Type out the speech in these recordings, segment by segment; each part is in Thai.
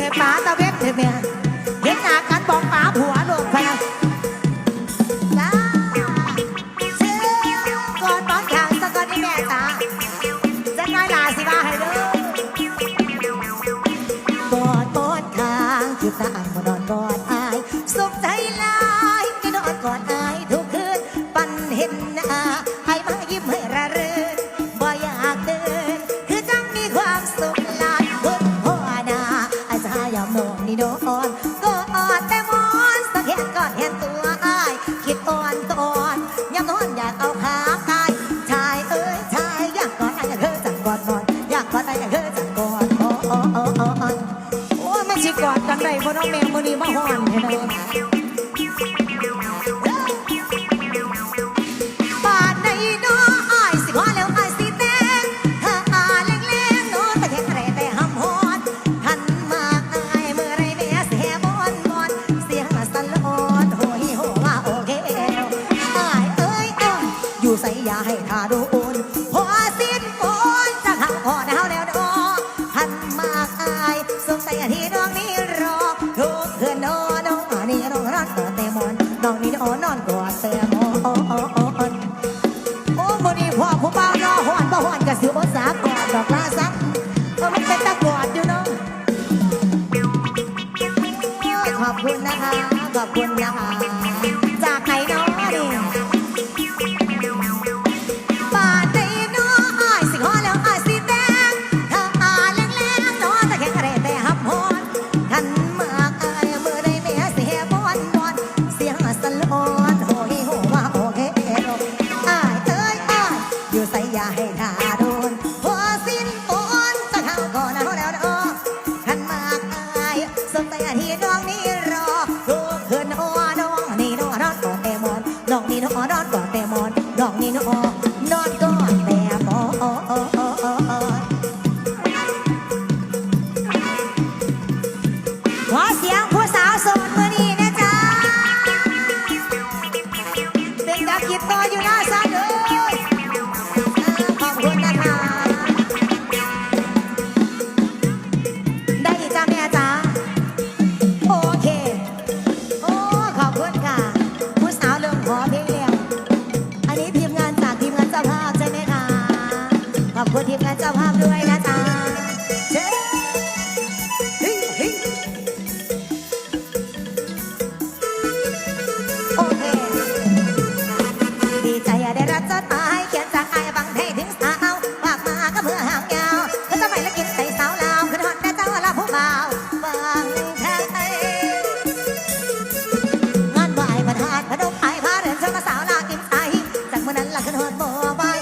Bà tao. อยู่ใส่ยาให้ทาดูโอนพอสิ้นฝนจะหักพอดาวแล้วดอหันมากอายสงสัยที่น้องนี้รอทุกคืนนอนน้องนนี้ร้องรักก็เตมอนน้องนี้นอนนอนกอดเตมอนโอ้โอ้โอ้โอ้โมนี่พ่อผู้บ่านอหอนบ่หอนกะสิอดสากอดดอกลาซักก็ไม่เป็นตะกอดอยู่เนาะขอบคุณนะคะขอบคุณนะคะ ทีมงาเจ้าภาพด้วยนะจ๊ะได้รับจดหมายเขียนจากไอ้บังเทถึงสาวฝากมาก็เพื่อหางยาวเพื่อจะไปและกินใส่สาวลาวขึ้นฮอตนเจ้าลาผู้บาบังเทงานไหวมันหอดพนมไอ้พาเรือนชมสาวลาวกินใส่จากเมื่อนั้นขึ้นฮอตบ่ว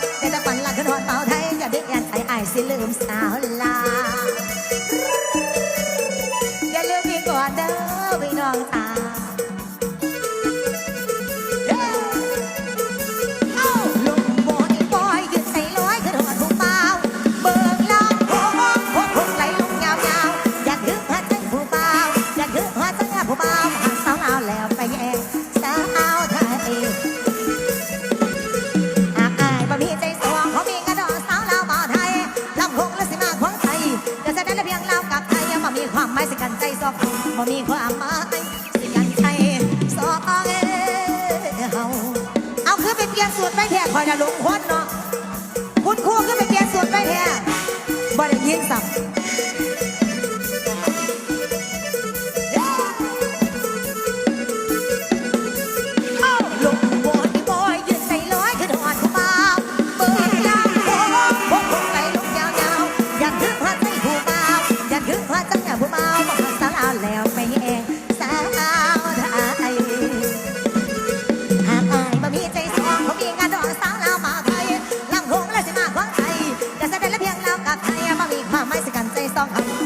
บ่มีความหมายสิกันใช้สองเฮาเอาคือไปเปลี่ยนสูตรไปแท้คอยจะลุงคนเนาะคุณครูคือไปเปลี่ยนสูตรไปแท้บ่ได้ยินสับ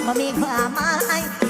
บ่มีความหมาย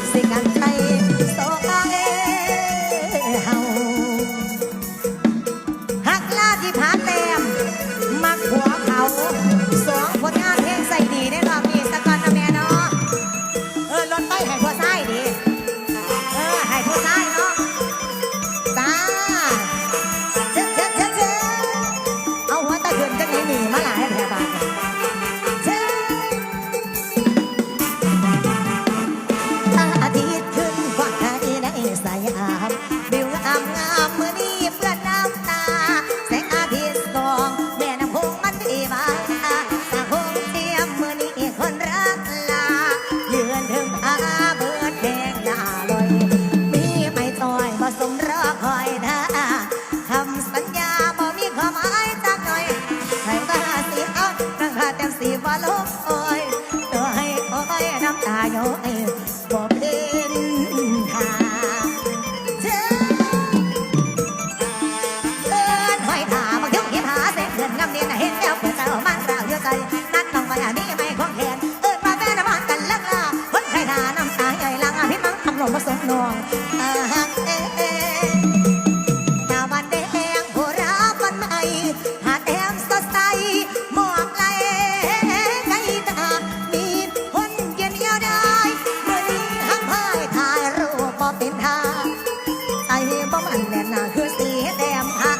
ไอ้บ่มันแน่นคือสีแดงทา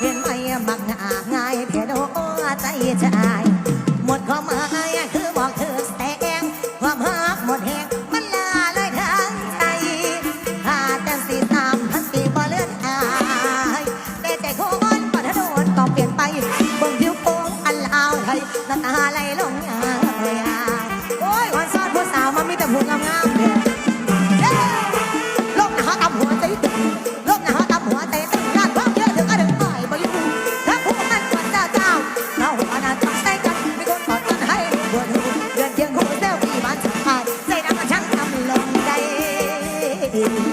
เห็นไหมมักง่ายง่ายเพียดโอ้ใจชายหมดความหมายคือบอกเธอแต่งความหักหมดแหงมันลาเลยทางใจถ้าแต่สีตามพันตีบ่เลือดอายแต่ใจคนก่ทนโดนต้องเปลี่ยนไปบ่งผิวโป่งอันลาวไทยน้ำตาไหลลง you.